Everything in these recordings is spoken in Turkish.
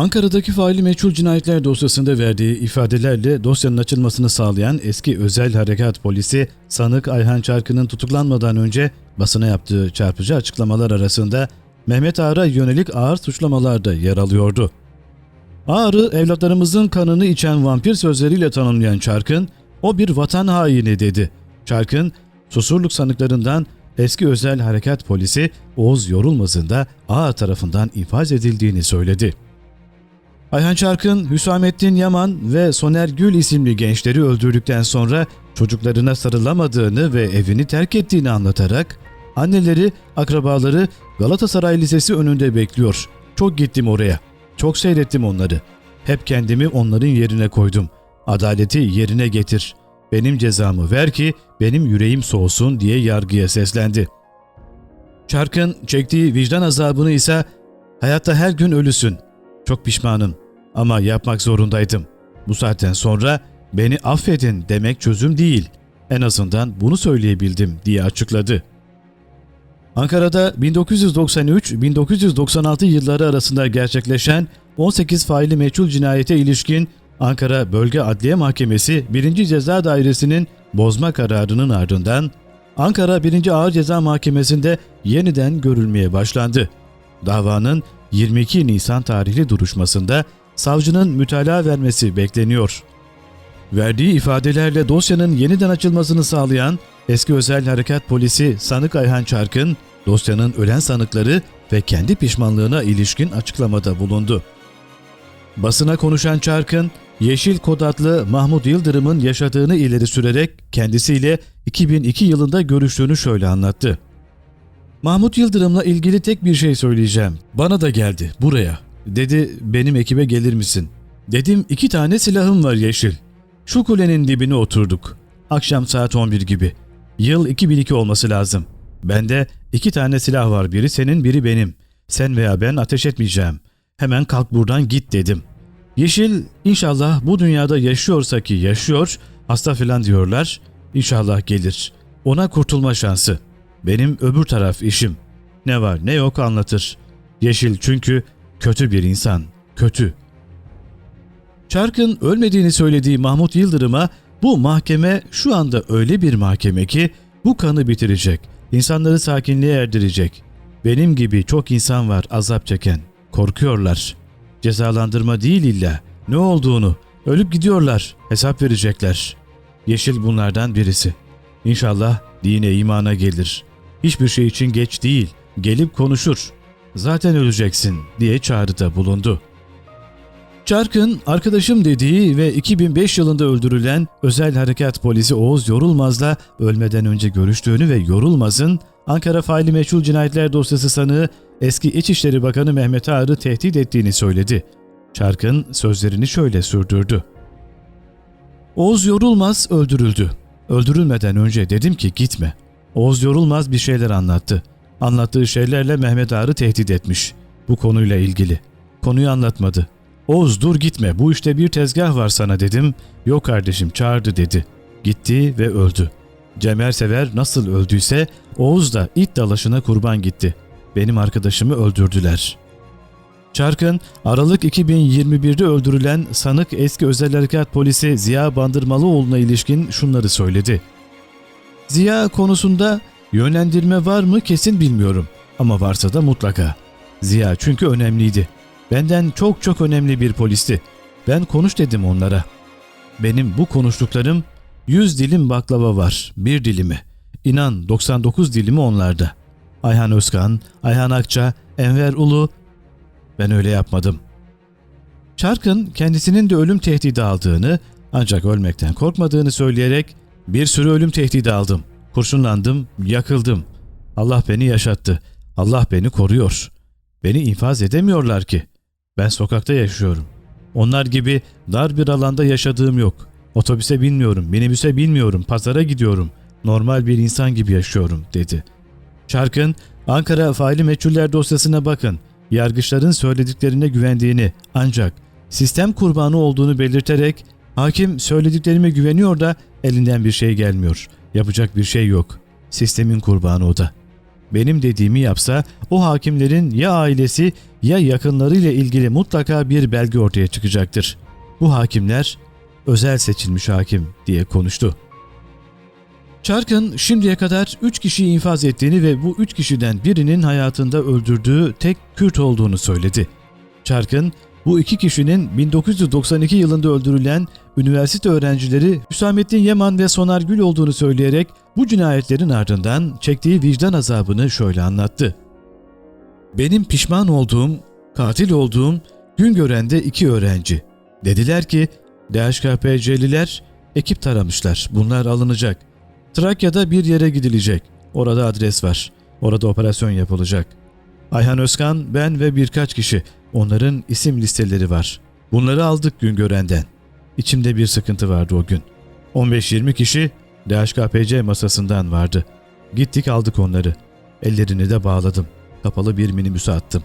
Ankara'daki faili meçhul cinayetler dosyasında verdiği ifadelerle dosyanın açılmasını sağlayan eski özel harekat polisi sanık Ayhan Çarkı'nın tutuklanmadan önce basına yaptığı çarpıcı açıklamalar arasında Mehmet Ağar'a yönelik ağır suçlamalar da yer alıyordu. Ağar'ı evlatlarımızın kanını içen vampir sözleriyle tanımlayan Çarkın, o bir vatan haini dedi. Çarkın, susurluk sanıklarından eski özel harekat polisi Oğuz Yorulmaz'ın da Ağar tarafından infaz edildiğini söyledi. Ayhan Çarkın, Hüsamettin Yaman ve Soner Gül isimli gençleri öldürdükten sonra çocuklarına sarılamadığını ve evini terk ettiğini anlatarak anneleri, akrabaları Galatasaray Lisesi önünde bekliyor. Çok gittim oraya. Çok seyrettim onları. Hep kendimi onların yerine koydum. Adaleti yerine getir. Benim cezamı ver ki benim yüreğim soğusun diye yargıya seslendi. Çarkın çektiği vicdan azabını ise hayatta her gün ölüsün. Çok pişmanım ama yapmak zorundaydım. Bu saatten sonra beni affedin demek çözüm değil. En azından bunu söyleyebildim diye açıkladı. Ankara'da 1993-1996 yılları arasında gerçekleşen 18 faili meçhul cinayete ilişkin Ankara Bölge Adliye Mahkemesi 1. Ceza Dairesi'nin bozma kararının ardından Ankara 1. Ağır Ceza Mahkemesi'nde yeniden görülmeye başlandı. Davanın 22 Nisan tarihli duruşmasında savcının mütalaa vermesi bekleniyor. Verdiği ifadelerle dosyanın yeniden açılmasını sağlayan eski özel harekat polisi Sanık Ayhan Çarkın, dosyanın ölen sanıkları ve kendi pişmanlığına ilişkin açıklamada bulundu. Basına konuşan Çarkın, Yeşil Kod adlı Mahmut Yıldırım'ın yaşadığını ileri sürerek kendisiyle 2002 yılında görüştüğünü şöyle anlattı. Mahmut Yıldırım'la ilgili tek bir şey söyleyeceğim. Bana da geldi buraya. Dedi benim ekibe gelir misin? Dedim iki tane silahım var yeşil. Şu kulenin dibine oturduk. Akşam saat 11 gibi. Yıl 2002 olması lazım. Bende iki tane silah var biri senin biri benim. Sen veya ben ateş etmeyeceğim. Hemen kalk buradan git dedim. Yeşil inşallah bu dünyada yaşıyorsa ki yaşıyor hasta filan diyorlar. İnşallah gelir. Ona kurtulma şansı. Benim öbür taraf işim. Ne var ne yok anlatır. Yeşil çünkü kötü bir insan. Kötü. Çark'ın ölmediğini söylediği Mahmut Yıldırım'a bu mahkeme şu anda öyle bir mahkeme ki bu kanı bitirecek, insanları sakinliğe erdirecek. Benim gibi çok insan var azap çeken. Korkuyorlar. Cezalandırma değil illa. Ne olduğunu. Ölüp gidiyorlar. Hesap verecekler. Yeşil bunlardan birisi. İnşallah dine imana gelir. Hiçbir şey için geç değil. Gelip konuşur. Zaten öleceksin diye çağrıda bulundu. Çark'ın arkadaşım dediği ve 2005 yılında öldürülen özel harekat polisi Oğuz Yorulmaz'la ölmeden önce görüştüğünü ve Yorulmaz'ın Ankara faili meçhul cinayetler dosyası sanığı eski İçişleri Bakanı Mehmet Ağar'ı tehdit ettiğini söyledi. Çark'ın sözlerini şöyle sürdürdü. Oğuz Yorulmaz öldürüldü. Öldürülmeden önce dedim ki gitme. Oğuz Yorulmaz bir şeyler anlattı. Anlattığı şeylerle Mehmet Ağar'ı tehdit etmiş. Bu konuyla ilgili. Konuyu anlatmadı. Oğuz dur gitme bu işte bir tezgah var sana dedim. Yok kardeşim çağırdı dedi. Gitti ve öldü. Cemer Sever nasıl öldüyse Oğuz da it dalaşına kurban gitti. Benim arkadaşımı öldürdüler. Çarkın Aralık 2021'de öldürülen sanık eski özel harekat polisi Ziya Bandırmalıoğlu'na ilişkin şunları söyledi. Ziya konusunda yönlendirme var mı kesin bilmiyorum ama varsa da mutlaka. Ziya çünkü önemliydi. Benden çok çok önemli bir polisti. Ben konuş dedim onlara. Benim bu konuştuklarım 100 dilim baklava var, bir dilimi. İnan 99 dilimi onlarda. Ayhan Özkan, Ayhan Akça, Enver Ulu. Ben öyle yapmadım. Çarkın kendisinin de ölüm tehdidi aldığını ancak ölmekten korkmadığını söyleyerek bir sürü ölüm tehdidi aldım. Kurşunlandım, yakıldım. Allah beni yaşattı. Allah beni koruyor. Beni infaz edemiyorlar ki. Ben sokakta yaşıyorum. Onlar gibi dar bir alanda yaşadığım yok. Otobüse binmiyorum, minibüse binmiyorum, pazara gidiyorum. Normal bir insan gibi yaşıyorum dedi. Çarkın Ankara faili meçhuller dosyasına bakın. Yargıçların söylediklerine güvendiğini ancak sistem kurbanı olduğunu belirterek hakim söylediklerime güveniyor da elinden bir şey gelmiyor. Yapacak bir şey yok. Sistemin kurbanı o da. benim dediğimi yapsa o hakimlerin ya ailesi ya yakınlarıyla ilgili mutlaka bir belge ortaya çıkacaktır. Bu hakimler özel seçilmiş hakim diye konuştu. Çark'ın şimdiye kadar 3 kişiyi infaz ettiğini ve bu 3 kişiden birinin hayatında öldürdüğü tek Kürt olduğunu söyledi. Çark'ın bu iki kişinin 1992 yılında öldürülen üniversite öğrencileri Hüsamettin Yaman ve Soner Gül olduğunu söyleyerek bu cinayetlerin ardından çektiği vicdan azabını şöyle anlattı. Benim pişman olduğum, katil olduğum Güngören'de iki öğrenci. Dediler ki DHKPC'liler ekip taramışlar. Bunlar alınacak. Trakya'da bir yere gidilecek. Orada adres var. Orada operasyon yapılacak. Ayhan Özkan, ben ve birkaç kişi. Onların isim listeleri var. Bunları aldık Güngören'den. İçimde bir sıkıntı vardı o gün. 15-20 kişi DHKPC masasından vardı. Gittik aldık onları. Ellerini de bağladım. Kapalı bir minibüse attım.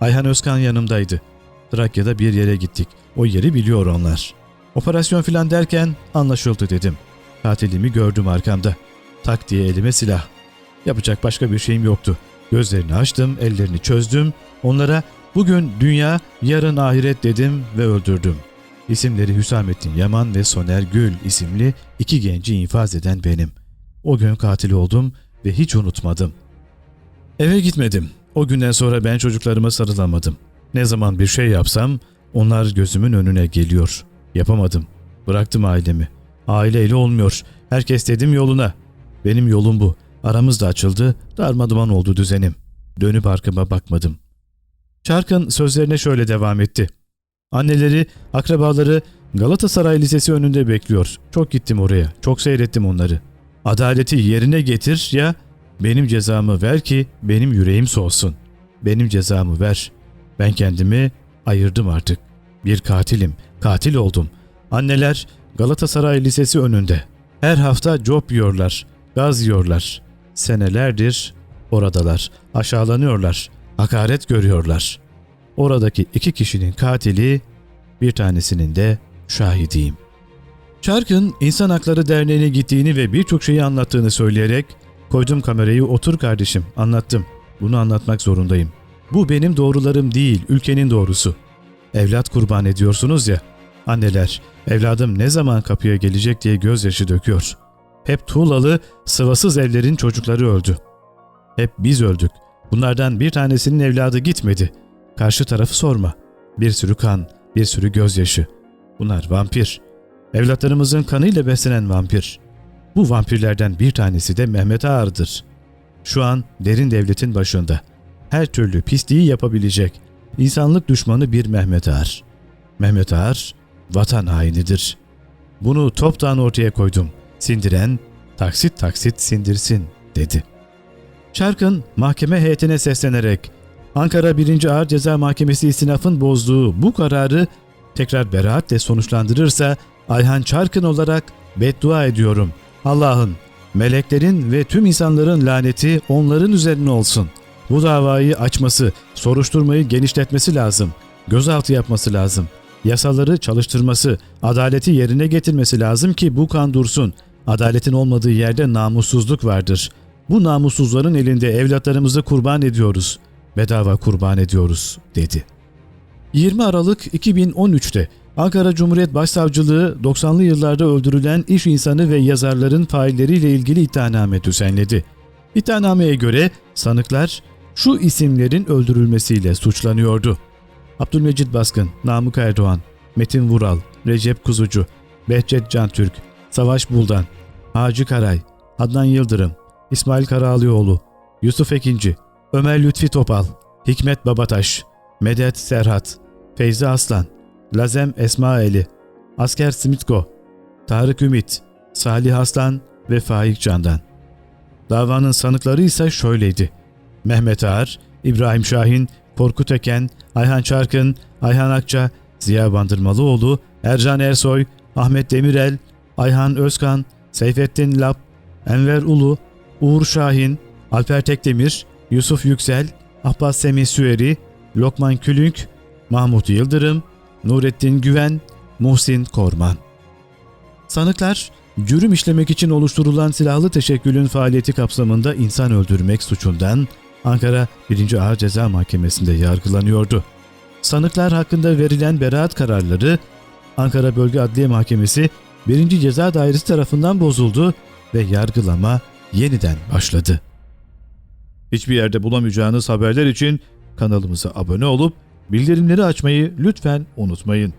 Ayhan Özkan yanımdaydı. Trakya'da bir yere gittik. O yeri biliyor onlar. Operasyon filan derken anlaşıldı dedim. Katilimi gördüm arkamda. Tak diye elime silah. Yapacak başka bir şeyim yoktu. Gözlerini açtım, ellerini çözdüm. Onlara bugün dünya, yarın ahiret dedim ve öldürdüm. İsimleri Hüsamettin Yaman ve Soner Gül isimli iki genci infaz eden benim. O gün katil oldum ve hiç unutmadım. Eve gitmedim. O günden sonra ben çocuklarıma sarılamadım. Ne zaman bir şey yapsam onlar gözümün önüne geliyor. Yapamadım. Bıraktım ailemi. Aileyle olmuyor. Herkes dedim yoluna. Benim yolum bu. Aramız da açıldı. Darmaduman oldu düzenim. Dönüp arkama bakmadım. Çarkın sözlerine şöyle devam etti. Anneleri, akrabaları Galatasaray Lisesi önünde bekliyor. Çok gittim oraya. Çok seyrettim onları. Adaleti yerine getir ya benim cezamı ver ki benim yüreğim soğusun. Benim cezamı ver. Ben kendimi ayırdım artık. Bir katilim. Katil oldum. Anneler Galatasaray Lisesi önünde. Her hafta cop yiyorlar. Gaz yiyorlar. Senelerdir oradalar. Aşağılanıyorlar. Hakaret görüyorlar. Oradaki iki kişinin katili bir tanesinin de şahidiyim. Çark'ın İnsan Hakları Derneği'ne gittiğini ve birçok şeyi anlattığını söyleyerek koydum kamerayı otur kardeşim anlattım. Bunu anlatmak zorundayım. Bu benim doğrularım değil ülkenin doğrusu. Evlat kurban ediyorsunuz ya. Anneler evladım ne zaman kapıya gelecek diye gözyaşı döküyor. Hep tuğlalı sıvasız evlerin çocukları öldü. Hep biz öldük. Bunlardan bir tanesinin evladı gitmedi. Karşı tarafı sorma. Bir sürü kan, bir sürü gözyaşı. Bunlar vampir. Evlatlarımızın kanıyla beslenen vampir. Bu vampirlerden bir tanesi de Mehmet Ağar'dır. Şu an derin devletin başında. Her türlü pisliği yapabilecek insanlık düşmanı bir Mehmet Ağar. Mehmet Ağar vatan hainidir. Bunu toptan ortaya koydum. Sindiren taksit taksit sindirsin dedi. Çarkın mahkeme heyetine seslenerek Ankara 1. Ağır Ceza Mahkemesi istinafın bozduğu bu kararı tekrar beraatle sonuçlandırırsa Ayhan Çarkın olarak beddua ediyorum. Allah'ın, meleklerin ve tüm insanların laneti onların üzerine olsun. Bu davayı açması, soruşturmayı genişletmesi lazım. Gözaltı yapması lazım. Yasaları çalıştırması, adaleti yerine getirmesi lazım ki bu kan dursun. Adaletin olmadığı yerde namussuzluk vardır. Bu namussuzların elinde evlatlarımızı kurban ediyoruz. Bedava kurban ediyoruz, dedi. 20 Aralık 2013'te Ankara Cumhuriyet Başsavcılığı 90'lı yıllarda öldürülen iş insanı ve yazarların failleriyle ilgili iddianame düzenledi. İddianameye göre sanıklar şu isimlerin öldürülmesiyle suçlanıyordu. Abdülmecit Baskın, Namık Erdoğan, Metin Vural, Recep Kuzucu, Behçet Cantürk, Savaş Buldan, Hacı Karay, Adnan Yıldırım, İsmail Karaalioğlu, Yusuf Ekinci, Ömer Lütfi Topal, Hikmet Babataş, Medet Serhat, Feyzi Aslan, Lazem Esmaeli, Asker Simitko, Tarık Ümit, Salih Aslan ve Faik Candan. Davanın sanıkları ise şöyleydi. Mehmet Ağar, İbrahim Şahin, Korkut Eken, Ayhan Çarkın, Ayhan Akça, Ziya Bandırmalıoğlu, Ercan Ersoy, Ahmet Demirel, Ayhan Özkan, Seyfettin Lap, Enver Ulu, Uğur Şahin, Alper Tekdemir, Yusuf Yüksel, Abbas Semih Süeri, Lokman Külünk, Mahmut Yıldırım, Nurettin Güven, Muhsin Korman. Sanıklar cürüm işlemek için oluşturulan silahlı teşekkülün faaliyeti kapsamında insan öldürmek suçundan Ankara 1. Ağır Ceza Mahkemesi'nde yargılanıyordu. Sanıklar hakkında verilen beraat kararları Ankara Bölge Adliye Mahkemesi 1. Ceza Dairesi tarafından bozuldu ve yargılama yeniden başladı. Hiçbir yerde bulamayacağınız haberler için kanalımıza abone olup bildirimleri açmayı lütfen unutmayın.